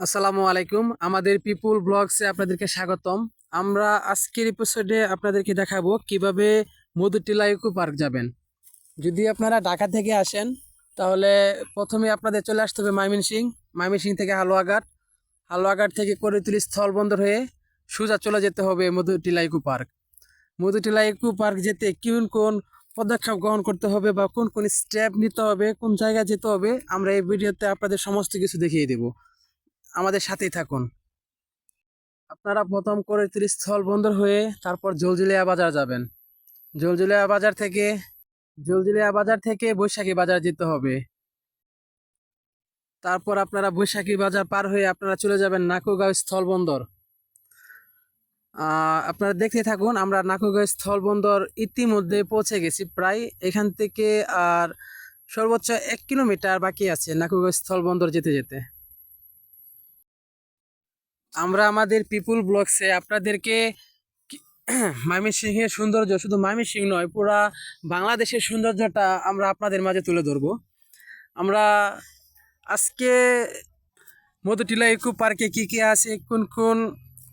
আসসালামু আলাইকুম। আমাদের পিপুল ব্লগসে আপনাদেরকে স্বাগতম। আমরা আজকের এপিসোডে আপনাদেরকে দেখাবো কীভাবে মধুটিলা ইকো পার্ক যাবেন। যদি আপনারা ঢাকা থেকে আসেন, তাহলে প্রথমে আপনাদের চলে আসতে হবে ময়মনসিং ময়মনসিং থেকে হালুয়াঘাট। হালুয়াঘাট থেকে করিতুলি স্থলবন্দর হয়ে সোজা চলে যেতে হবে Madhutila eco park. Madhutila eco park যেতে কোন কোন পদক্ষেপ গ্রহণ করতে হবে বা কোন কোন স্টেপ নিতে হবে, কোন জায়গায় যেতে হবে, আমরা এই ভিডিওতে আপনাদের সমস্ত কিছু দেখিয়ে দেবো। আমাদের সাথেই থাকুন। আপনারা প্রথম করে স্থল বন্দর হয়ে তারপর জলজিলিয়া বাজার যাবেন। জলজিলিয়া বাজার থেকে, জলজিলিয়া বাজার থেকে বৈশাখী বাজার যেতে হবে। তারপর আপনারা বৈশাখী বাজার পার হয়ে আপনারা চলে যাবেন নাকুগাঁও স্থল বন্দর। আপনারা দেখতে থাকুন, আমরা নাকুগাঁও স্থল বন্দর ইতিমধ্যে পৌঁছে গেছি প্রায় এখান থেকে আর সর্বোচ্চ এক কিলোমিটার বাকি আছে নাকুগাঁও স্থল বন্দর যেতে যেতে। আমরা আমাদের পিপুল ব্লগসে আপনাদেরকে ময়মনসিংহের সৌন্দর্য, শুধু ময়মনসিংহ নয়, পুরা বাংলাদেশের সৌন্দর্যটা আমরা আপনাদের মাঝে তুলে ধরবো। আমরা আজকে মধুটিলা ইকো পার্কে কী কী আছে, কোন কোন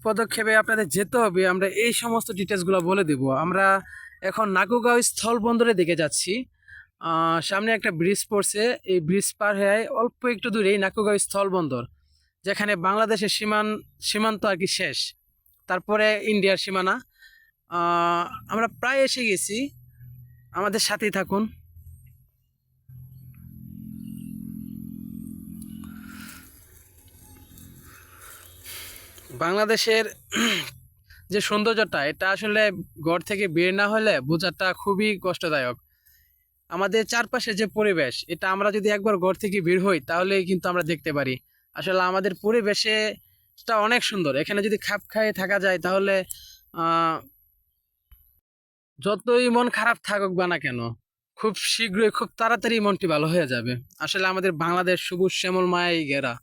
পদক্ষেপে আপনাদের যেতে হবে, আমরা এই সমস্ত ডিটেলসগুলো বলে দেব। আমরা এখন নাকুগাঁও স্থল বন্দরের দিকে যাচ্ছি। সামনে একটা ব্রিজ পড়ছে, এই ব্রিজ পার হয়ে অল্প একটু দূরেই নাকুগাঁও স্থল বন্দর যেখানে বাংলাদেশের সীমান, সীমান্ত আর কি শেষ। তারপরে ইন্ডিয়ার সীমানা। আমরা প্রায় এসে গেছি। আমাদের সাথেই থাকুন। বাংলাদেশের যে সৌন্দর্যটা, এটা আসলে ঘর থেকে বের না হলে বোঝাটা খুবই কষ্টদায়ক। আমাদের চারপাশে যে পরিবেশ, এটা আমরা যদি একবার ঘর থেকে বের হই তাহলে কিন্তু আমরা দেখতে পারি। আসলে আমাদের পরিবেশেটা অনেক সুন্দর। এখানে যদি খাপ খাইয়ে থাকা যায় তাহলে যতই মন খারাপ থাকুক বা না কেন, খুব শীঘ্রই খুব তাড়াতাড়ি মনটি ভালো হয়ে যাবে। আসলে আমাদের বাংলাদেশ সবুজ শ্যামল শ্যামলময় ঘেরা।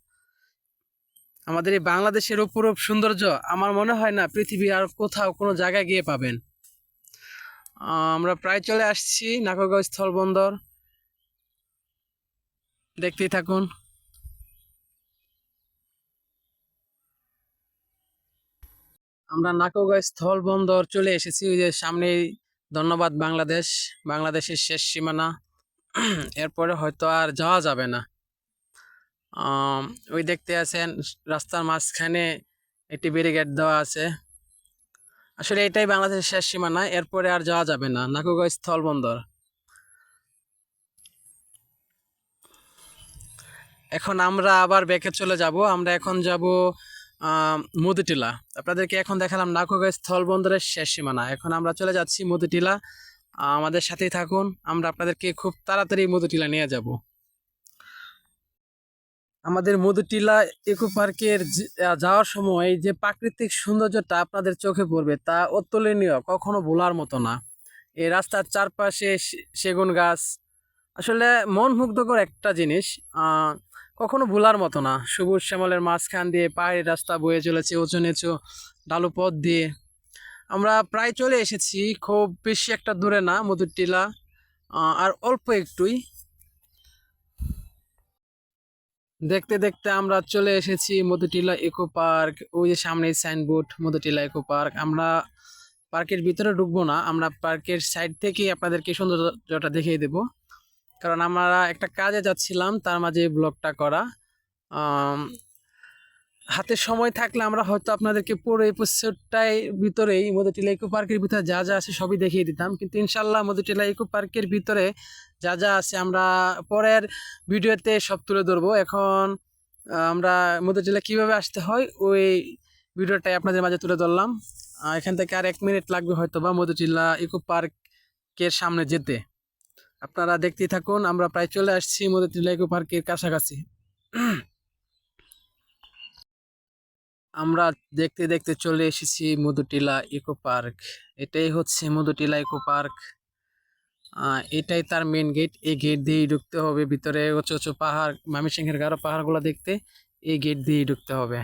আমাদের এই বাংলাদেশের অপরূপ সৌন্দর্য আমার মনে হয় না পৃথিবী আর কোথাও কোনো জায়গায় গিয়ে পাবেন। আমরা প্রায় চলে আসছি নাকরগাঁও স্থলবন্দর। দেখতেই থাকুন। আমরা নাকোগা স্থল বন্দর চলে এসেছি, ওই যে সামনেই ধন্যবাদ বাংলাদেশ। বাংলাদেশের শেষ সীমানা। এরপরে হয়তো আর যাওয়া যাবে না। ওই দেখতে আছেন, রাস্তার মাঝখানে একটি ব্যারিকেড দেওয়া আছে। আসলে এটাই বাংলাদেশের শেষ সীমানা, এরপরে আর যাওয়া যাবে না নাকুগাঁও স্থলবন্দর। এখন আমরা আবার ব্যাকে চলে যাব। আমরা এখন যাব মধুটিলা। আপনাদেরকে এখন দেখালাম নাকুগাঁও স্থলবন্দরের শেষ সীমানা। এখন আমরা চলে যাচ্ছি মধুটিলা। আমাদের সাথেই থাকুন। আমরা আপনাদেরকে খুব তাড়াতাড়ি মধুটিলা নিয়ে যাব। আমাদের মধুটিলা ইকো পার্কের যাওয়ার সময় যে প্রাকৃতিক সৌন্দর্যটা আপনাদের চোখে পড়বে তা অতুলনীয়, কখনো ভোলার মতো না। এই রাস্তার চারপাশে সেগুন গাছ। আসলে মন মুগ্ধকর একটা জিনিস। কখনো ভোলার মতো না। সবুজ শ্যামলের মাঝখান দিয়ে পাহাড়ি রাস্তা বয়ে চলেছে উঁচু নিচু ঢালু পথ দিয়ে। আমরা প্রায় চলে এসেছি খুব বেশি একটা দূরে না মধুটিলা আহ, আর অল্প একটুই। দেখতে দেখতে আমরা চলে এসেছি মধুটিলা ইকো পার্ক ওই যে সামনে সাইনবোর্ড মধুটিলা ইকো পার্ক। আমরা পার্কের ভিতরে ঢুকবো না আমরা পার্কের সাইড থেকেই আপনাদেরকে সৌন্দর্যটা দেখিয়ে দেব। কারণ আমরা একটা কাজে যাচ্ছিলাম, তার মাঝে এই ব্লগটা করা। হাতে সময় থাকলে আমরা হয়তো আপনাদেরকে পুরো এপিসোডটাই ভিতরেই মধুটিলা ইকো পার্কের ভিতরে যা যা আছে সবই দেখিয়ে দিতাম। কিন্তু ইনশাল্লাহ মধুটিলা ইকো পার্কের ভিতরে যা যা আছে আমরা পরের ভিডিওতে সব তুলে ধরবো। এখন আমরা মধুটিলা কীভাবে আসতে হয় ওই ভিডিওটাই আপনাদের মাঝে তুলে ধরলাম। এখান থেকে আর এক মিনিট লাগবে হয়তো বা মধুটিলা ইকো পার্কের সামনে যেতে। আপনারা দেখতেই থাকুন, আমরা প্রায় চলে আসছি মধুটিলা ইকো পার্কের কাছাকাছি। আমরা দেখতে দেখতে চলে এসেছি মধুটিলা ইকো পার্ক। এটাই হচ্ছে মধুটিলা ইকো পার্ক। এটাই তার মেন গেট এই গেট দিয়েই ঢুকতে হবে। ভিতরে উঁচু উঁচু পাহাড়, ময়মনসিংহের গারো পাহাড়গুলো দেখতে, এই গেট দিয়েই ঢুকতে হবে।